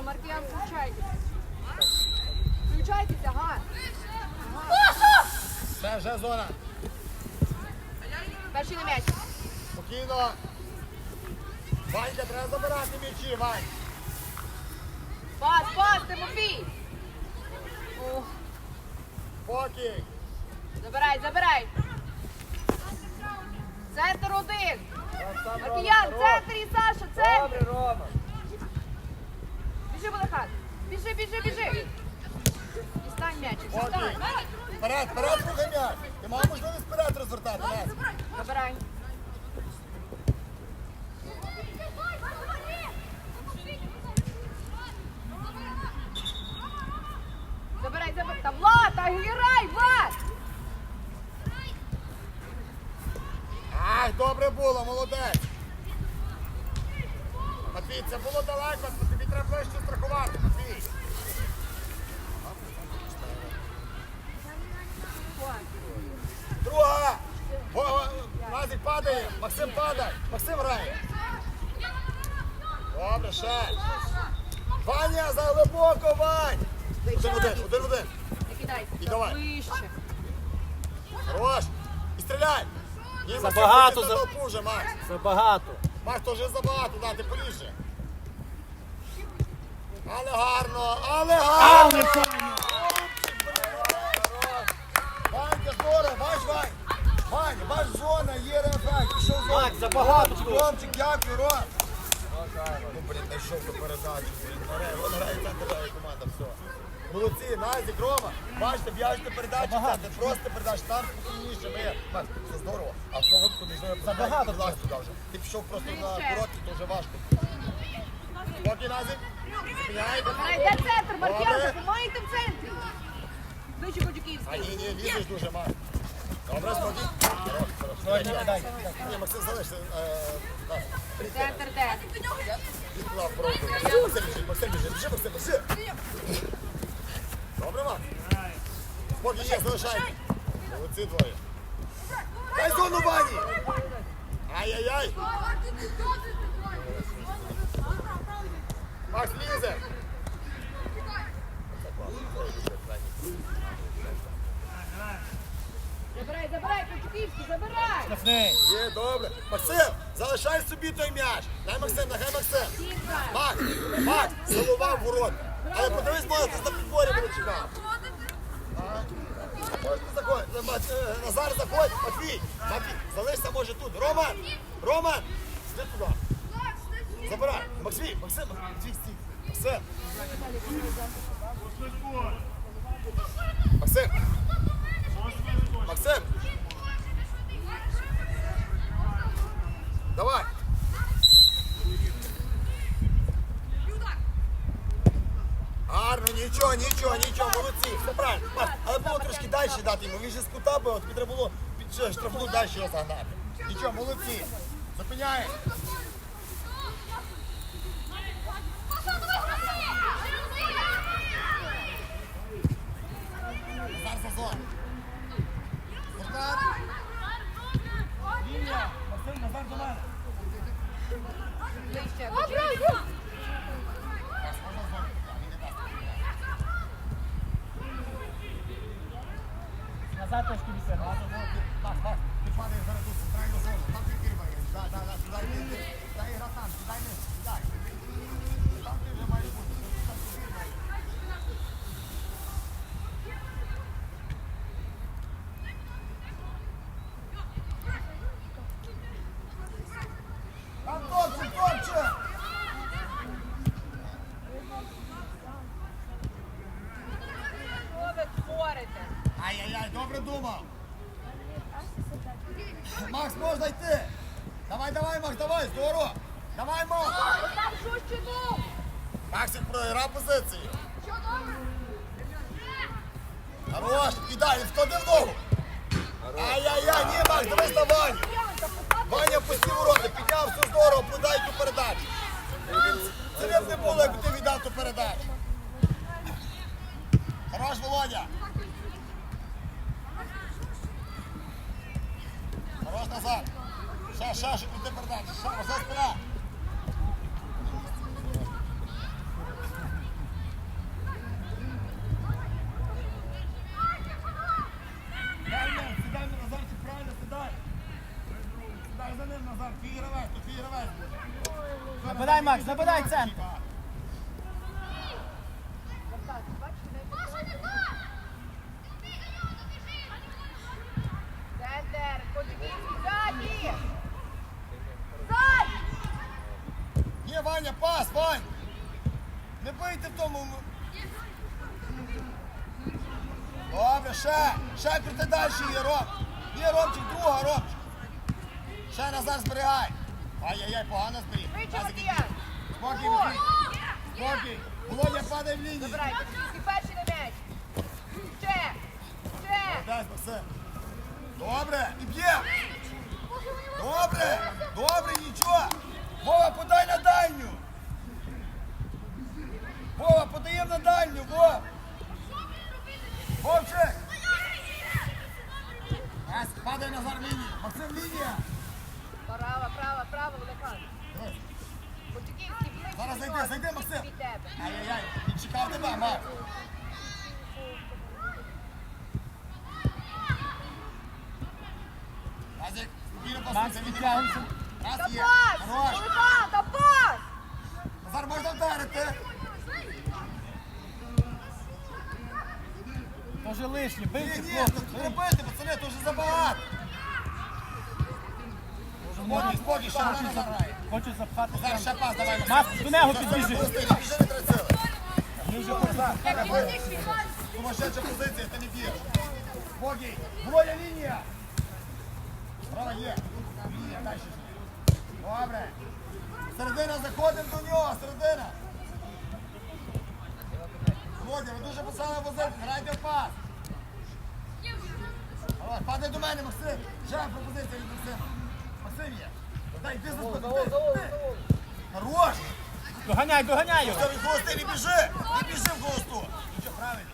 Саша, Маркіян, включайтеся. Включайтеся, га. Ще, вже зона. Перший на м'яч. Спокійно. Ванька, треба забирати м'ячі, Вань. Пас, пас, Тимофій. О, Спокій. забирай, забирай. Центр один. Там, Маркіян, Рома, центр і Саша, Добре, центр. Рома. Біжи, Волохат. Біжи, біжи, біжи. Дістань м'яч. Вперед, вперед, рухай м'яч. Ти мав можливість вперед розвертати. Забирай, забирай. Та Влад, та грай, Влад! Ай, добре було, молодець. Матвій, це було далеко, тобі треба ближче страхувати, Матвій. Друга! Во- Назик падає, Максим падає, Максим грає. Добре, ще. Ваня, за глибоко, Вань! Один в один, один в один. Не кидайся. І давай. Ближче. Хорош. І стріляй. Ні, Максим, Забагато за- вже, Макс. Забагато. Макс, то вже забагато, да, ти поліже. Але гарно, але гарно! Але файно! Ванька, здорово, бач, Вань! Ваня, бач, зона, є ефект, пішов зона. Макс, забагато тут. Ромчик, дякую, Ром. Ну, блін, знайшов до передачі, блін, грає, вон грає центр, грає команда, все. Молодці, Назік, Рома, бачите, в'яжете передачі, центр, просто передачі, там спокійніше, ми. Макс, це здорово, а в тому випадку між ними Забагато туди вже. Ти пішов просто на то вже важко. Поки, Назік. Забирай, де центр, Маркіян, Добре. допомагайте в центрі. Ближче А ні, ні, лізеш дуже, Макс. Добре, спокій. Хорош, хорош. Ні, Максим, залишся. е. Центр де? Від туди пробуй. Максим біжи, Максим біжи, біжи, Максим, біжи. Добре, Макс? Спокій є, залишай. Молодці двоє. Дай зону Вані. Ай-яй-яй. Макс, лізе. Забирай, забирай, Коджуківський, забирай. Штрафний. Є, добре. Максим, залишай собі той м'яч. Дай Максим, нехай Максим. Макс, Макс, залував ворот. Але подивись, може, ти за підборі буде е, Назар, заходь. Матвій, Матвій, залишся може тут. Роман, Роман, іди туди. Забирай. Максим, Максим, Матвій, стій. Максим. Максим. Максим. Давай. Гарно, нічого, нічого, нічого, молодці, все правильно. Але було трошки далі дати йому. Він же з кута бив, треба було під штрафну далі його. Нічого, молодці. Зупиняє. Зараз Зазор. Назар. Лінія. Максим, назад до мене. Ближче. Назад трошки від себе. Макс, Макс, ти падаєш зараз тут, центральну зону. Там ти кирбаєш. Да, да, да, сюди йди, йди. Дай гра там, сюди не, сюди. Там ти вже маєш бути. Там ти кирбаєш. Там топче, топче! Що ви творите? Ай-яй-яй, добре думав. Макс, можна йти. Давай, давай, Макс, давай, здорово. Давай, Макс. Максик програв позицію. Хорош, і далі, в ногу. Ай-яй-яй, ні, Макс, дивись на Ваню. Ваня пустив ворота, підняв все здорово, подай ту передачу. Це не було, якби ти віддав ту передачу. Хорош, Володя. Хорош назад. Ша, ша, щоб ти передач. Ша, ша, спина. Нападай, Макс, нападай центр. Володя в лінію. Забирай, Кочубінський перший на м'яч! Ще! Ще! Максим. Добре, і б'є. Добре, добре, нічого. Вова, подай на дальню. Вова, подаємо на дальню, Вова. Вовчик. Ась, падай Назар лінію. Максим, лінія. Права, права, права, Олехан. Дивись. Зараз зайди, зайди, Максим. Ай-яй-яй, він чекав тебе, Макс. Азик, спокійно підтягнься. Раз є. Хорош. Та пас! Назар, можна вдарити. Тоже лишнє, Ні, бийте, ні, хлопці. тут не пацани, то вже забагато. Спокій, спокій, ще раз заграє. Хочу запхати Зараз ще пас, давай. Макс, до нього підбіжи. Ми вже. Сумасшедша позиція, ти не б'єш. Спокій, Володя, лінія. Права є. Лінія, далі. Добре. Середина, заходимо до нього, середина. Володя, ви дуже посали позицію, грайте в пас. Падай до мене, Максим. Ще пропозиція від Максима. Максим є. Дай, спину. йди. Хорош. Доганяй, доганяй його. Що від холости, не біжи. Не біжи в холосту. Нічого, правильно.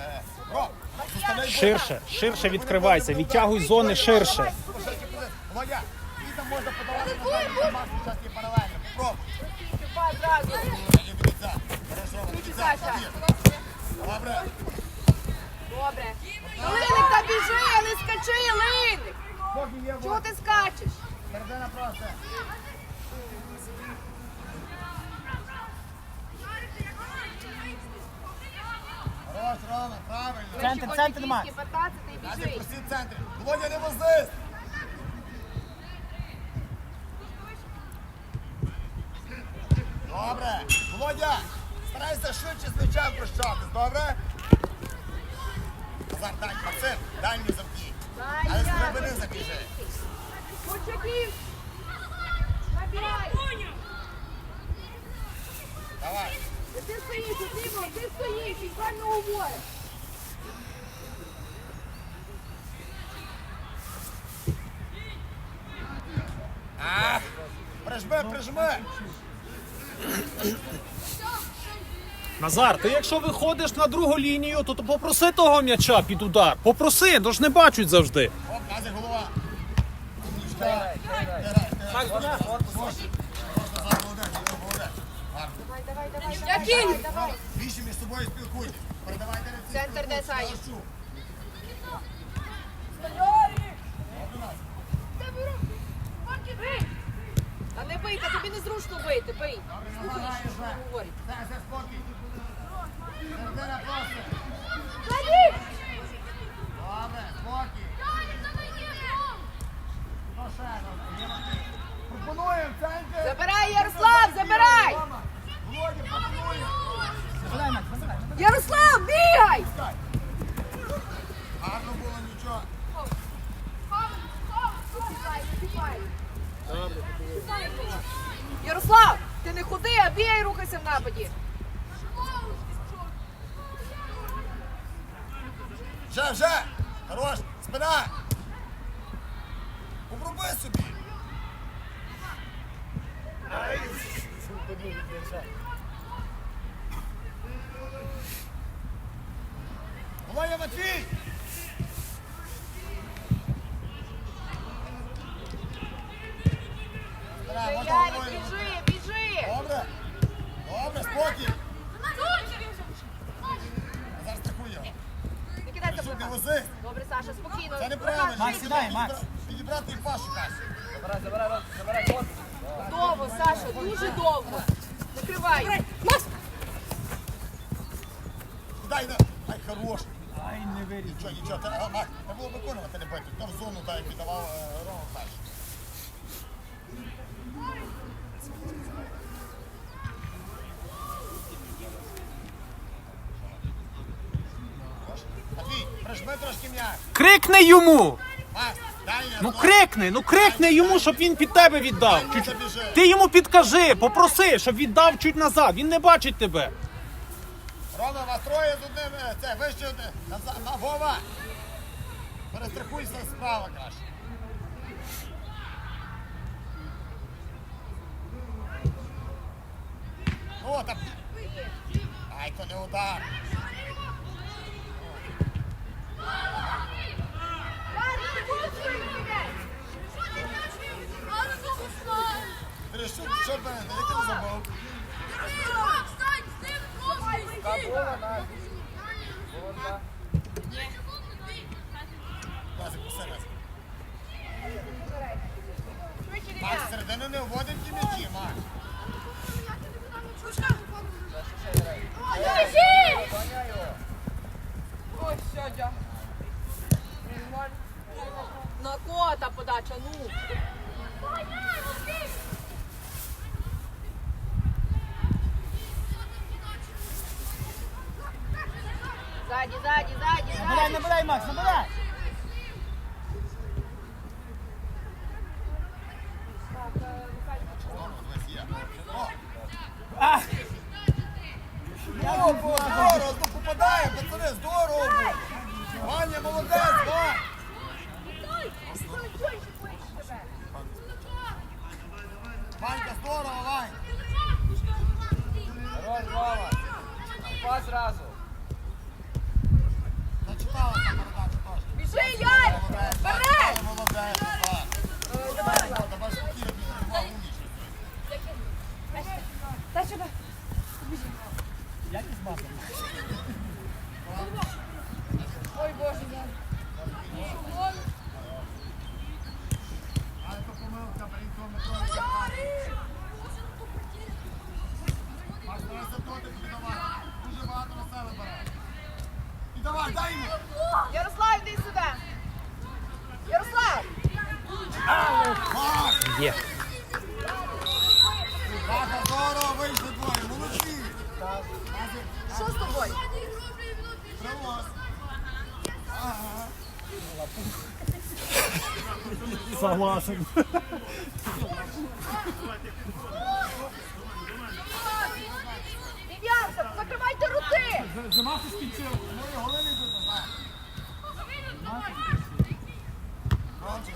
Е, Ром, заставляй Ширше, ширше відкривайся, відтягуй зони ширше. Володя, і там можна подавати на дальній Макс участки паралельно. Попробуй. Хорошо. Добре. Добре. Линик, та біжи, а не скачи, Линик! Чого ти скачеш? Середина просто. Хорош, Рома, правильно. Центр, центр, Макс. 15 і біжи. в. Володя, не возись. Добре. Володя, старайся швидше з м'ячем прощатись, добре? Назар, дай, Максим, дай мені завки. Дай Але з я. глибини забіжи. Кучаків. Набирай. Давай. Ти стоїш, ти стоїш, і правильно говориш. Прижми, прижми. Назар, ти якщо виходиш на другу лінію, то, то попроси того м'яча під удар. Попроси, то ж не бачать завжди. Давай, давай. Більше між собою спілкуйтесь. Передавайте рецепт. Центр де? Лощу. Та не бий, тобі незручно бити, бий. Слухай, спокій. Середина просто. Добре, спокій. Ну ще, ну, є Матвій. Забирай, Ярослав, забирай! Володя, пропонуємо. Ярослав, бігай! Гарно було, нічого. Ярослав, ти не ходи, а бігай, рухайся в нападі. Вже, вже. Хорош, спина. Макс, сідай, Макс. Підібрати пашу, Макс. Забирай, забирай, Ром, забирай. Довго, Саша, дуже довго. Закривай. Дай дай. Ай, хорош. Ай, не виріс. Нічого, нічого, треба було виконувати не бити. То в зону, так як віддавав е, Рома перший. Матвій, прижми трошки м'яч. Крикни йому! Ну крикни, ну крикни йому, щоб він під тебе віддав. Чуть- Ти йому підкажи, попроси, щоб віддав чуть назад. Він не бачить тебе. Рома, вас троє з одним, е, це, вище. Назад, на, Вова. Перестрахуйся справа краще. О, так. Ай, то не удар. Ти що, що в мене? Я тебе забув. Була, на. Була, на. Лазик, усе раз. Макс, середину не вводить ті м'ячі, Макс. Доганяй його. Ой, все, дя. На кота подача, ну. Ззаді, ззаді, ззаді, Набирай, набирай, Макс, набирай. О, здорово, ну попадає, пацани, здорово. Молодець, Вань. Ванька, здорово, Вань. Хорош, Рома. Пас зразу. Зачитала там передачу теж. Біжи, Ярь! Молодець, Вперед! Ваня, молодець, Вань. Давай, давай спокійно, два, умніше. як із мапом? Ой, Боже, я. Але то помилка, блін, то Микола. Маш, давай заплати, тобі давай. Дуже багато на себе бере. І давай, дай йому. Ярослав, йди сюди. Ярослав! Маш, Є. Баха, здорово, вийшли двоє, молодці. Що з тобою? Привоз. Ага. Согласен. Закривайте рути! Зимався скінчив. Мої голи не йдуть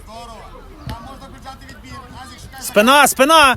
здорово. Там можна включати відбір. Спина, спина!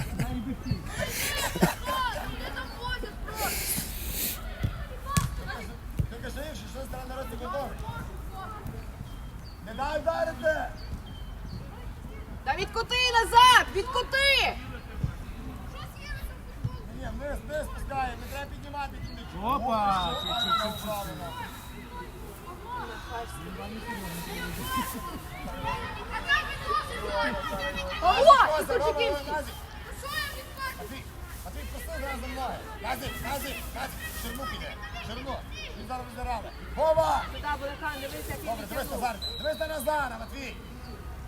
дивись на Назара, Матвій.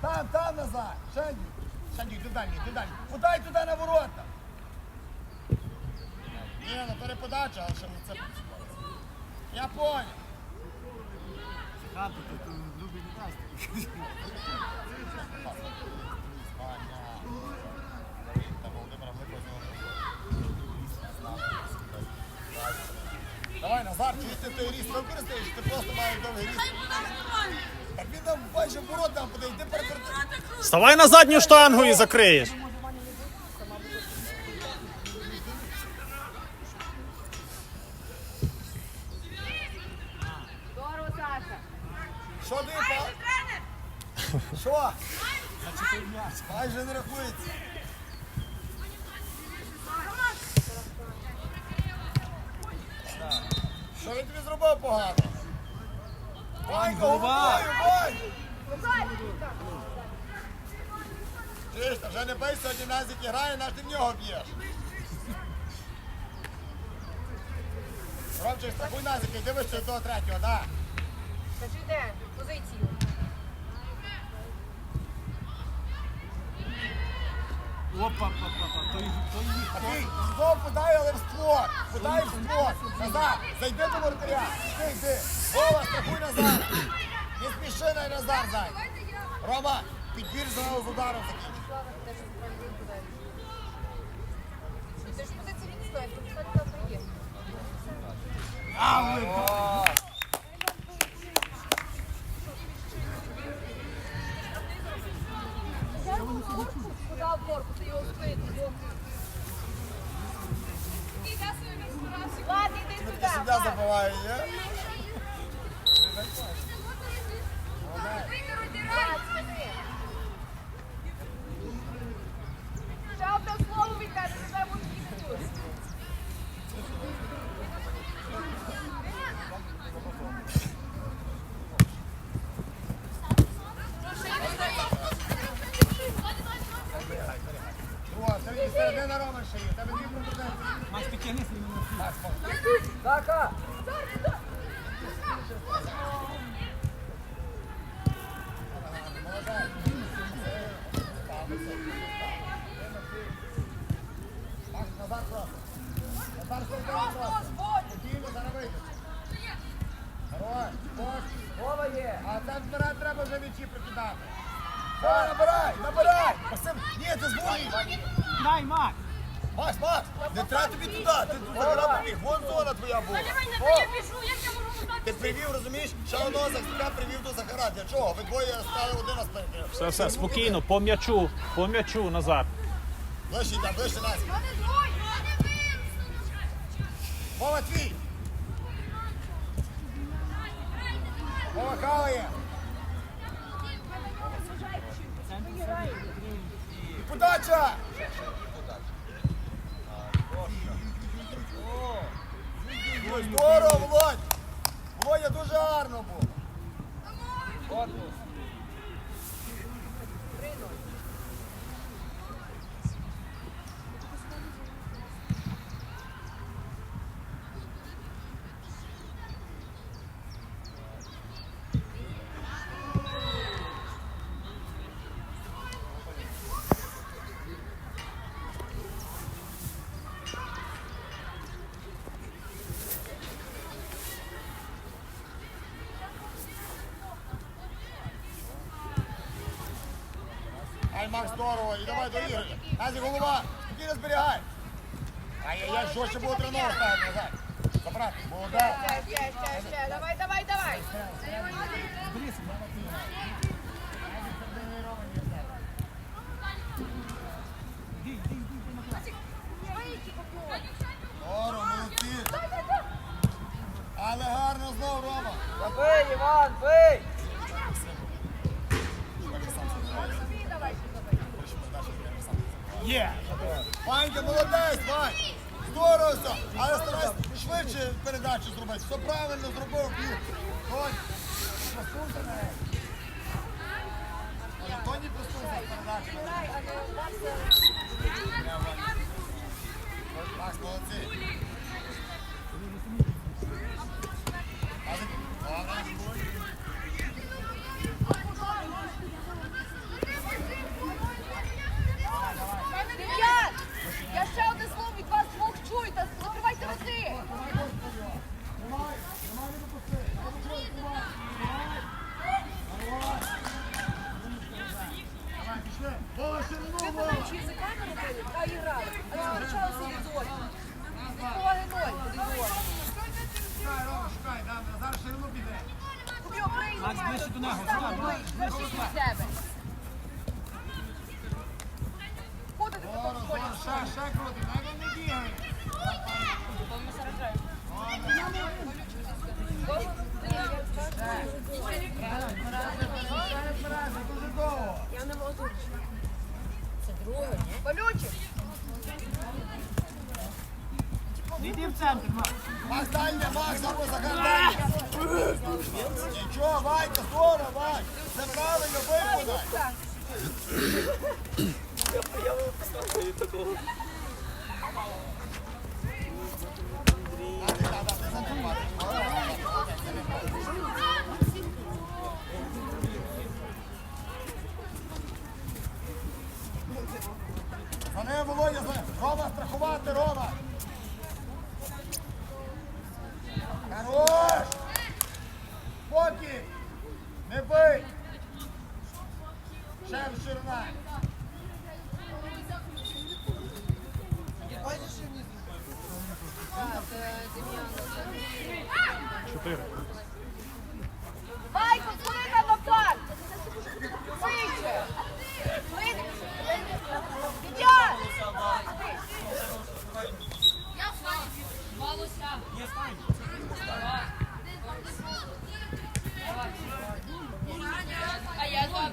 Там, там Назар. Шанді. Шанді, йди далі, йди далі. Подай туди на ворота. Ні, ну переподача, але ще не це. Я понял. Хату тут любить красти. Давай, Назар, чуєш ти той ріст використаєш, ти просто маєш довгий ріст. Так. Вставай на задню штангу і закриєш. Що дипа? Що? Майже не рахується. Що він тобі зробив погано? Ванька, голова. Вань! Та вже не бий сьогодні Назік грає, наш ти в нього б'єш. Ромчик, страхуй Назіка, йди вище до третього, да. Скажи, де? Позицію. Опа, опа, опа. То їх, то їх. Такий, знов подай, але в створ. Подай в створ. Назад, зайди до воротаря. Йди, йди. Вова, страхуй Назар. Не спіши на Назар, зай. Рома, підбір зразу з ударом закінчиш. Ти ж позицію він стоїть, що завтра є. А, ви, Куда в корпус, ти його спину. Ладно, Ти сюди. забиває, є? Ще одне слово від тебе, Твоя була. Ти привів, розумієш? Ще одного захисника привів до Захара. Для чого? Ви двоє стали один на. Все, все, спокійно, по м'ячу, по м'ячу, Назар. Ближче йде, ближче нас. Вова твій. Вова хаває. Подача. Здорово, Володь. Володя дуже гарно було! Корпус! Ай, Макс, здорово. І давай до ігри. Назі, голова. Спокійно зберігай. Ай-яй-яй, що ще було тренував назад. Забрати. Молодець. Ще, ще, ще. Давай, давай, давай. Здорово, молодці. Але гарно знов, Рома. Забий, Іван, бий! Молодець, Вань. Здорово. Але старайся швидше передачу зробити. Все правильно зробив. Тонь. Просунься на. Тоні просунься передачу. Макс, молодці. Колючий. Іди в центр, Макс, дай мне, Макс, або загадай. Нічого, Ванька, здорово, Вань. Це правильно виконай. Я випускаю такого. Андрій. Рома, страхувати, Рома. Хорош! Спокій! Не бий! Ще ширина! Майко, коли на напад! Вище! Ідя! А я так.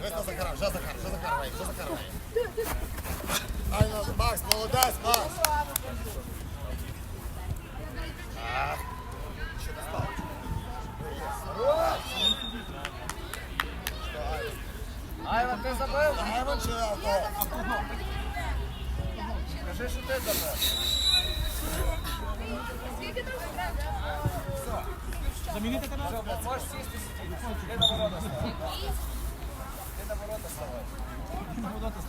Вийшов Захара, вже Захар, вже Захар, Вейк, вже Захар, Вейк. Ай, ну, Макс, молодець, Макс. А, Ще не став. Хорош! Що, Айван? Айван, ти забив? Айван чи Авто? Скажи, що ти забив. Замінити тебе? Можеш сісти сидіти. Ти на ворота ставай. Ти на ворота ставай. Ворота